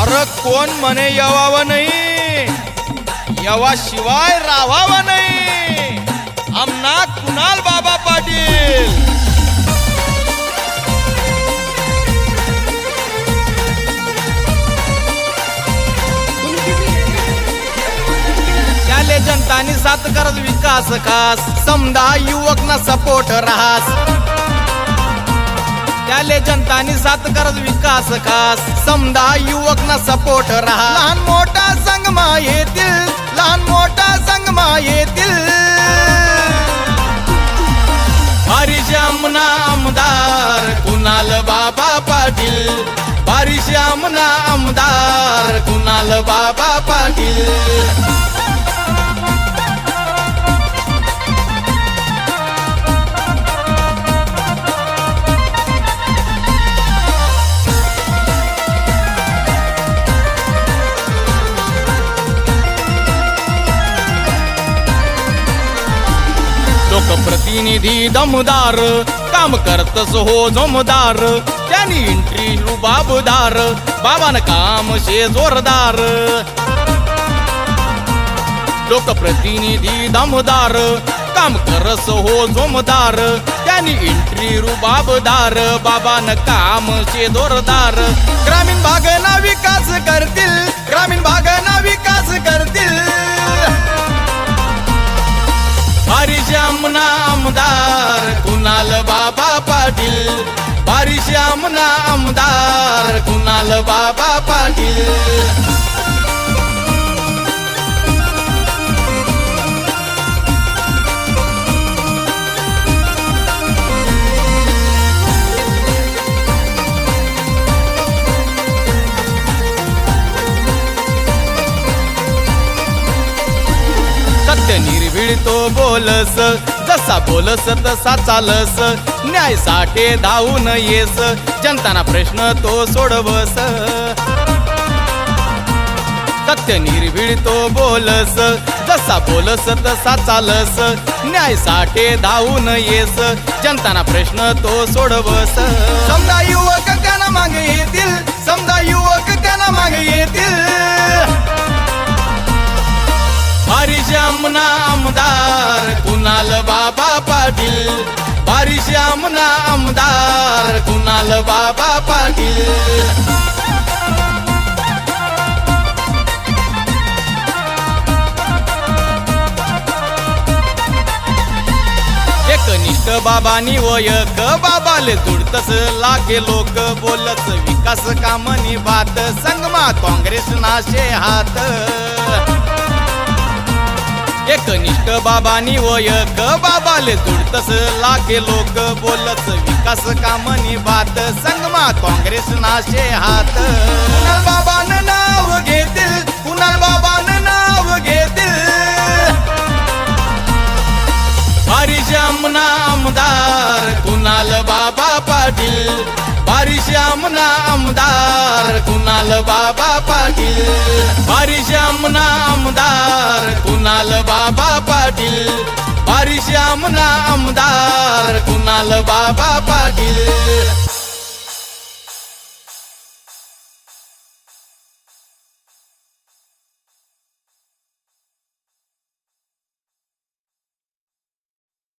अरे कोण म्हणे येवावं नाही? येवा शिवाय राहावं नाही. आमना कुणाल बाबा पाटील? जनतानी साथ करत विकास खास. समदा युवक ना सपोर्ट राहास. त्याले जनतानी साथ करत विकास खास. समदा युवक ना सपोर्ट राहा. लहान मोठा संगमा येतील लहान मोठा संगमा येतील हरिश्यामना आमदार कुणाल बाबा पाटील. हरिश्यामना आमदार कुणाल बाबा पाटील. लोकप्रतिनिधी दमदार. काम करतस हो जोमदार. त्यांनी एंट्री रुबाबदार बाबान काम शे जोरदार. लोकप्रतिनिधी दमदार. काम करस हो जोमदार. त्यांनी इंट्री रुबाबदार बाबान काम शे जोरदार. ग्रामीण भागना विकास करतील. ग्रामीण भागना पाटील. पाटील हरिश्यामना आमदार कुणाल बाबा पाटील. सत्य निर्भीड तो बोलस जसा बोलस तसा चालस. न्याय साठे धावून येस. जनताना प्रश्न तो सोडवस. सत्य निर्भीड तो बोलस. जसा बोलस तसा चालस. न्याय साठे धावून येस. जनताना प्रश्न तो सोडवस. समजा युवक त्यांना मागे येतील. समजा युवक त्यांना मागे येतील. बाबा पाटील हरिश्यामना आमदार कुणाल बाबा पाटील. कनिष्ठ बाबानी वयक बाबाले तुडतस लागे लोक बोलत विकास कामनी बात संगमा काँग्रेस नाशे हात. एकनिष्ठ बाबानी वयक बाबाले जुडतस लाखे लोक बोलत विकास कामनी बात. संगमा काँग्रेस नाशे हात. कुणाल बाबान नाव घेतील कुणाल बाबान नाव घेतील? हरिश्यामना आमदार कुणाल बाबा पाटील? हरिश्यामना आमदार कुणाल बाबा पाटील? हरिश्यामना आमदार कुणाल बाबा पाटील? बारिश आमना आमदार कुणाल बाबा पाटील?